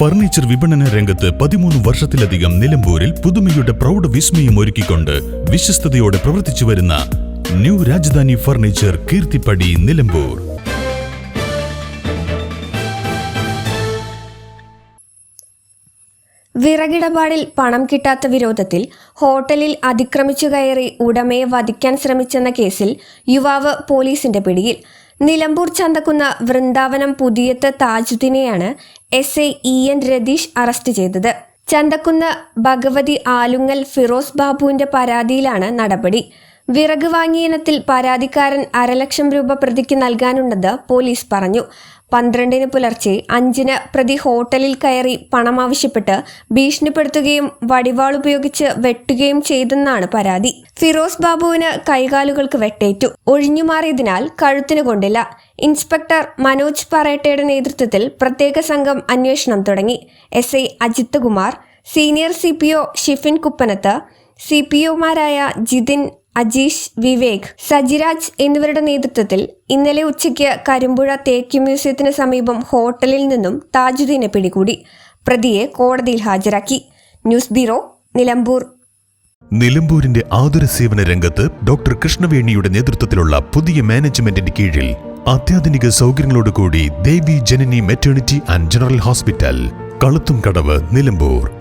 Furniture വിപണന രംഗത്ത് പതിമൂന്ന് വർഷത്തിലധികം നിലമ്പൂരിൽ പുതുമയുടെ പ്രൗഢ വിസ്മയം ഒരുക്കിക്കൊണ്ട് വിശ്വസ്തയോടെ പ്രവർത്തിച്ചു വരുന്ന ന്യൂ രാജധാനി ഫർണിച്ചർ കീർത്തിപ്പടി നിലമ്പൂർ. വിറകിടപാടിൽ പണം കിട്ടാത്ത വിരോധത്തിൽ ഹോട്ടലിൽ അതിക്രമിച്ചു കയറി ഉടമയെ വധിക്കാൻ ശ്രമിച്ചെന്ന കേസിൽ യുവാവ് പോലീസിന്റെ പിടിയിൽ. Nilambur ചന്തക്കുന്ന Vrindavanam Puthiyath താജുദ്ദീനെയാണ് S I E N Ratheesh arrest ചെയ്തത്. ചന്തക്കുന്ന് ഭഗവതി ആലുങ്ങൽ ഫിറോസ് ബാബുവിന്റെ പരാതിയിലാണ് നടപടി. വിറക് വാങ്ങിയിനത്തിൽ പരാതിക്കാരൻ അരലക്ഷം രൂപ പ്രതിക്ക് നൽകാനുണ്ടെന്ന് പോലീസ് പറഞ്ഞു. പന്ത്രണ്ടിന് പുലർച്ചെ അഞ്ചിന് പ്രതി ഹോട്ടലിൽ കയറി പണം ആവശ്യപ്പെട്ട് ഭീഷണിപ്പെടുത്തുകയും വടിവാൾ ഉപയോഗിച്ച് വെട്ടുകയും ചെയ്തെന്നാണ് പരാതി. ഫിറോസ് ബാബുവിന് കൈകാലുകൾക്ക് വെട്ടേറ്റു. ഒഴിഞ്ഞുമാറിയതിനാൽ കഴുത്തിന് കൊണ്ടില്ല. ഇൻസ്പെക്ടർ മനോജ് പറേട്ടയുടെ നേതൃത്വത്തിൽ പ്രത്യേക സംഘം അന്വേഷണം തുടങ്ങി. S I Ajith Kumar senior C P O Shifin Kuppanath C P ഒമാരായ Jithin Ajeesh Vivek Sajiraj എന്നിവരുടെ നേതൃത്വത്തിൽ ഇന്നലെ ഉച്ചയ്ക്ക് കരിമ്പുഴ തേക്ക് മ്യൂസിയത്തിന് സമീപം ഹോട്ടലിൽ നിന്നും താജുദ്ദീനെ പിടികൂടി പ്രതിയെ കോടതിയിൽ ഹാജരാക്കി. News bureau Nilambur. നിലമ്പൂരിന്റെ ആതുര സേവന രംഗത്ത് ഡോക്ടർ കൃഷ്ണവേണിയുടെ നേതൃത്വത്തിലുള്ള പുതിയ മാനേജ്മെന്റിന്റെ കീഴിൽ അത്യാധുനിക സൗകര്യങ്ങളോടുകൂടി Devi Janani maternity and general hospital കളുത്തും കടവ് നിലമ്പൂർ.